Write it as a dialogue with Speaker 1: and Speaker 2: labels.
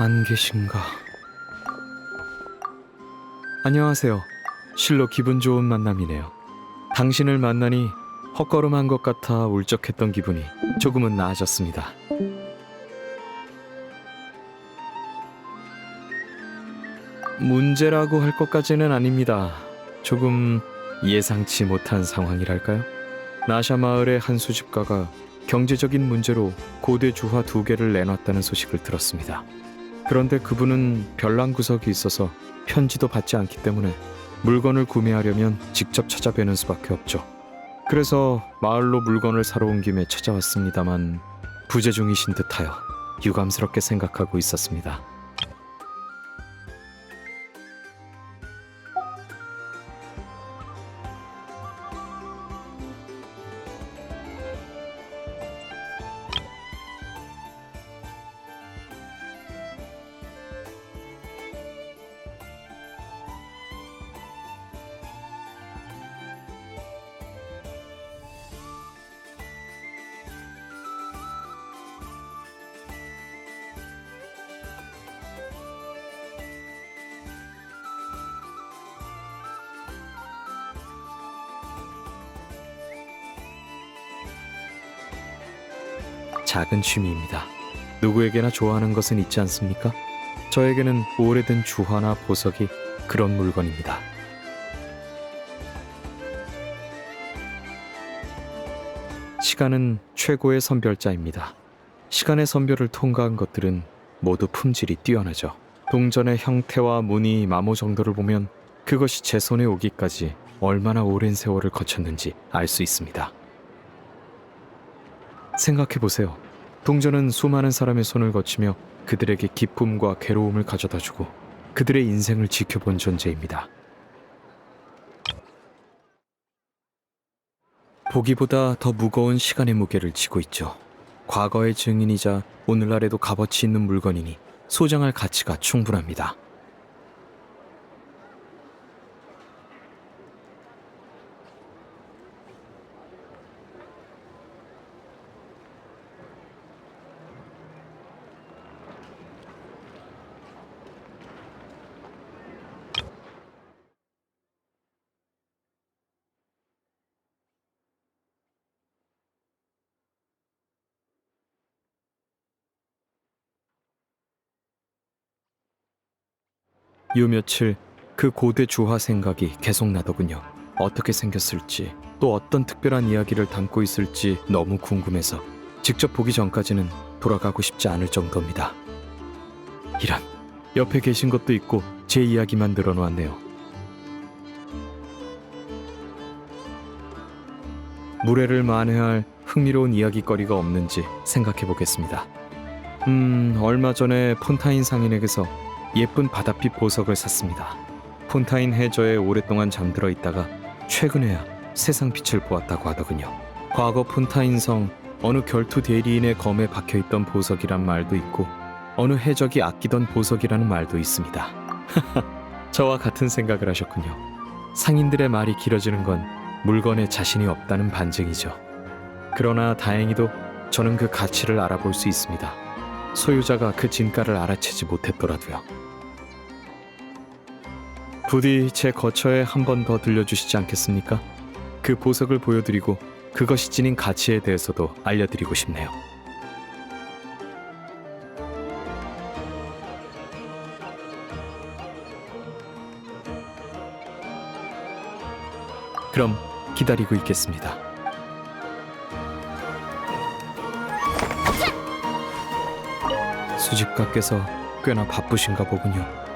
Speaker 1: 안 계신가? 안녕하세요. 실로 기분 좋은 만남이네요. 당신을 만나니 헛걸음한 것 같아 울적했던 기분이 조금은 나아졌습니다. 문제라고 할 것까지는 아닙니다. 조금 예상치 못한 상황이랄까요? 나샤 마을의 한 수집가가 경제적인 문제로 고대 주화 두 개를 내놨다는 소식을 들었습니다. 그런데 그분은 별난 구석이 있어서 편지도 받지 않기 때문에 물건을 구매하려면 직접 찾아뵈는 수밖에 없죠. 그래서 마을로 물건을 사러 온 김에 찾아왔습니다만 부재 중이신 듯하여 유감스럽게 생각하고 있었습니다. 작은 취미입니다. 누구에게나 좋아하는 것은 있지 않습니까? 저에게는 오래된 주화나 보석이 그런 물건입니다. 시간은 최고의 선별자입니다. 시간의 선별을 통과한 것들은 모두 품질이 뛰어나죠. 동전의 형태와 무늬, 마모 정도를 보면 그것이 제 손에 오기까지 얼마나 오랜 세월을 거쳤는지 알 수 있습니다. 생각해 보세요. 동전은 수많은 사람의 손을 거치며 그들에게 기쁨과 괴로움을 가져다 주고 그들의 인생을 지켜본 존재입니다. 보기보다 더 무거운 시간의 무게를 지고 있죠. 과거의 증인이자 오늘날에도 값어치 있는 물건이니 소장할 가치가 충분합니다. 요 며칠 그 고대 주화 생각이 계속 나더군요. 어떻게 생겼을지 또 어떤 특별한 이야기를 담고 있을지 너무 궁금해서 직접 보기 전까지는 돌아가고 싶지 않을 정도입니다. 이런 옆에 계신 것도 있고 제 이야기만 늘어놓았네요. 무례를 만회할 흥미로운 이야기거리가 없는지 생각해 보겠습니다. 음, 얼마 전에 폰타인 상인에게서 예쁜 바다빛 보석을 샀습니다. 폰타인 해저에 오랫동안 잠들어 있다가 최근에야 세상 빛을 보았다고 하더군요. 과거 폰타인 성 어느 결투 대리인의 검에 박혀 있던 보석이란 말도 있고 어느 해적이 아끼던 보석이라는 말도 있습니다. 저와 같은 생각을 하셨군요. 상인들의 말이 길어지는 건 물건에 자신이 없다는 반증이죠. 그러나 다행히도 저는 그 가치를 알아볼 수 있습니다. 소유자가 그 진가를 알아채지 못했더라도요. 부디 제 거처에 한 번 더 들려주시지 않겠습니까? 그 보석을 보여드리고 그것이 지닌 가치에 대해서도 알려드리고 싶네요. 그럼 기다리고 있겠습니다. 수집가께서 꽤나 바쁘신가 보군요.